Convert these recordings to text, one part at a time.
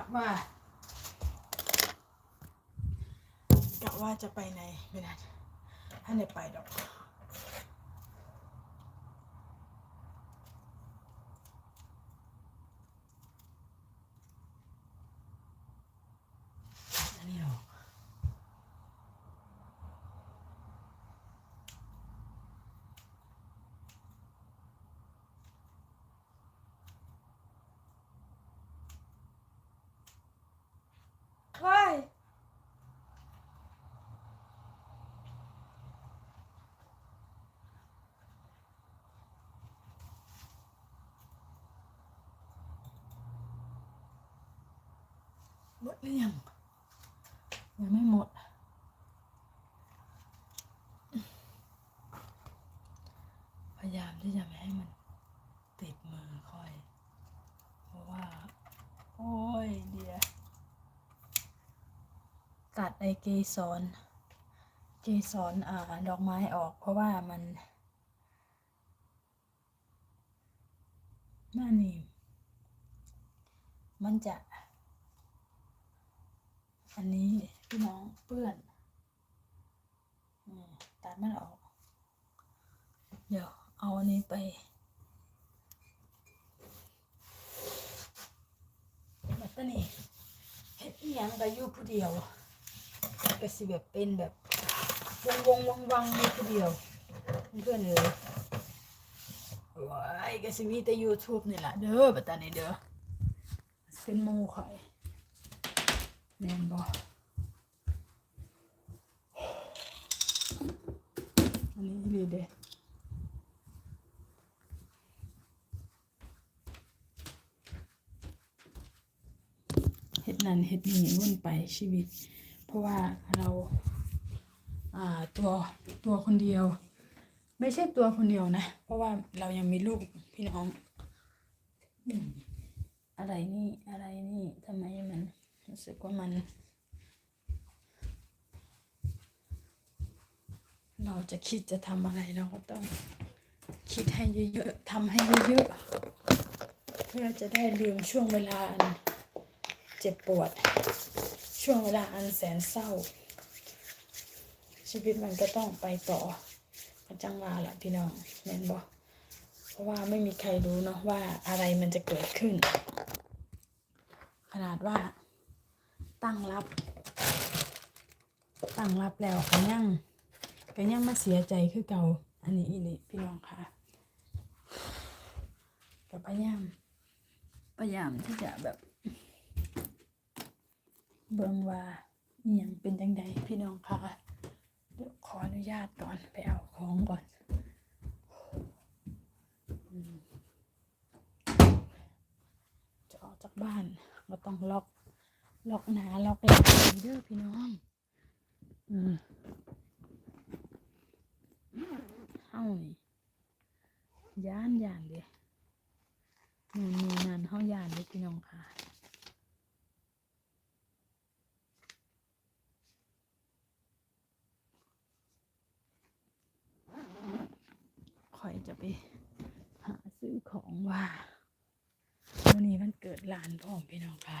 กะว่ากะว่าจะไปในไม่นานถ้าในไปดอก อันนี้เหรอว้าย หมดหรือยังยังไม่หมด พยายามที่จะไม่ให้มันติดมือค่อย เพราะว่า โอ้ยเดียตัดไอเกสรเกสรอ่าดอกไม้ออก เพราะว่ามันนั่นนี่มันจะ อันนี้พี่น้องเปื้อนตัดมันออก เดี๋ยวเอาอันนี้ไปแบบนี้เฮ็ดอีหยังก็อยู่ผู้เดียวก็สิแบบเป็นแบบวงวงวังวังๆอยู่ผู้เดียวเพื่อนเลยว้ายก็สิมีแต่ YouTube นี่แหละเด้อบัดตานี้เด้อเป็นมู่ข่อย แม่นบ่อันนี้ดีเด้เฮ็ดนั่นเฮ็ดนี่วุ่นไปชีวิต เพราะว่าเราอ่าตัวตัวคนเดียว ไม่ใช่ตัวคนเดียวนะ เพราะว่าเรายังมีลูกพี่น้องอืมอะไรนี่อะไรนี่ทำไมมัน รู้สึกว่ามัน เราจะคิดจะทำอะไรเราก็ต้องคิดให้เยอะๆทำให้เยอะๆเพื่อจะได้ลืมช่วงเวลาอันเจ็บปวด ช่วงเวลาอันแสนเศร้า ชีวิตมันก็ต้องไปต่อก็จังว่าละพี่น้องแม่นบอกเพราะว่าไม่มีใครรู้เนาะว่าอะไรมันจะเกิดขึ้น ขนาดว่า ตั้งรับ ตั้งรับแล้วก็ยังก็ยังมาเสียใจคือเก่า อันนี้อีนี่พี่น้องค่ะก็พยายามพยายามที่จะแบบ เบิ่งว่าอหยังเป็นจังใดพี่น้องค่ะเดี๋ยวขออนุญาตก่อนไปเอาของก่อนจะออกจากบ้านก็ต้องล็อก ล็อกหนาล็อกหลังเด้อพี่น้องอืมเฮานี่ย่านย่านเด้นู่นนี่นั่นเฮาย่านเด้อพี่น้องค่ะข่อยจะไปหาซื้อของว่าวันนี้มันเกิดหลานพ่อมพี่น้องค่ะ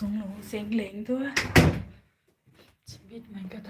สงหลงเสียงเหลงตัวชีวิตมันก็ท้อง